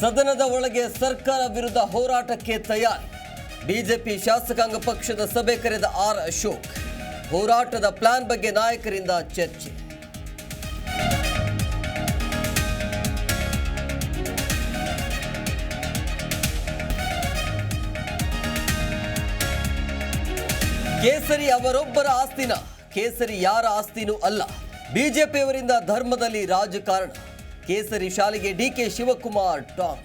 ಸದನದ ಒಳಗೆ ಸರ್ಕಾರ ವಿರುದ್ಧ ಹೋರಾಟಕ್ಕೆ ತಯಾರಿ. ಬಿಜೆಪಿ ಶಾಸಕಾಂಗ ಪಕ್ಷದ ಸಭೆ ಕರೆದ ಆರ್ ಅಶೋಕ್. ಹೋರಾಟದ ಪ್ಲಾನ್ ಬಗ್ಗೆ ನಾಯಕರಿಂದ ಚರ್ಚೆ. ಕೇಸರಿ ಅವರೊಬ್ಬರ ಆಸ್ತಿನ, ಕೇಸರಿ ಯಾರ ಆಸ್ತಿನೂ ಅಲ್ಲ. ಬಿಜೆಪಿಯವರಿಂದ ಧರ್ಮದಲ್ಲಿ ರಾಜಕಾರಣ. ಕೇಸರಿ ಶಾಲೆಗೆ ಡಿಕೆ ಶಿವಕುಮಾರ್ ಟಾಪ್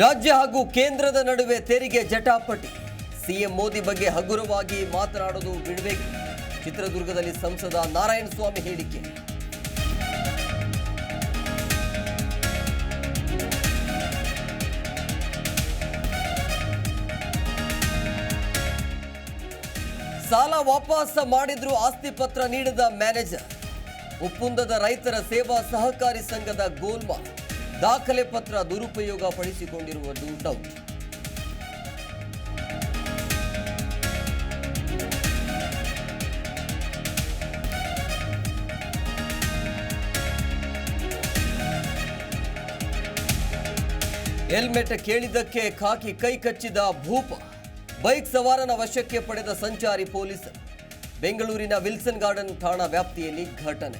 ರಾಜ್ಯ ಹಾಗೂ ಕೇಂದ್ರದ ನಡುವೆ ತೆರಿಗೆ ಜಟಾಪಟಿ. ಸಿಎಂ ಮೋದಿ ಬಗ್ಗೆ ಹಗುರವಾಗಿ ಮಾತನಾಡೋದು ಬಿಡಬೇಕು. ಚಿತ್ರದುರ್ಗದಲ್ಲಿ ಸಂಸದ ನಾರಾಯಣಸ್ವಾಮಿ ಹೇಳಿಕೆ. ಸಾಲ ವಾಪಸ್ ಮಾಡಿದ್ರು ಆಸ್ತಿ ಪತ್ರ ನೀಡದ ಮ್ಯಾನೇಜರ್. ಒಪ್ಪಂದದ ರೈತರ ಸೇವಾ ಸಹಕಾರಿ ಸಂಘದ ಗೋಲ್ಮಾಲ್ ದಾಖಲೆ ಪತ್ರ ದುರುಪಯೋಗ ಪಡಿಸಿಕೊಂಡಿರುವುದು ಡೌಟ್ ಹೆಲ್ಮೆಟ್ ಕೇಳಿದ್ದಕ್ಕೆ ಖಾಕಿ ಕೈ ಕಚ್ಚಿದ ಭೂಪ. ಬೈಕ್ ಸವಾರನ ವಶಕ್ಕೆ ಪಡೆದ ಸಂಚಾರಿ ಪೊಲೀಸರು ಬೆಂಗಳೂರಿನ ವಿಲ್ಸನ್ ಗಾರ್ಡನ್ ಠಾಣಾ ವ್ಯಾಪ್ತಿಯಲ್ಲಿ ಘಟನೆ.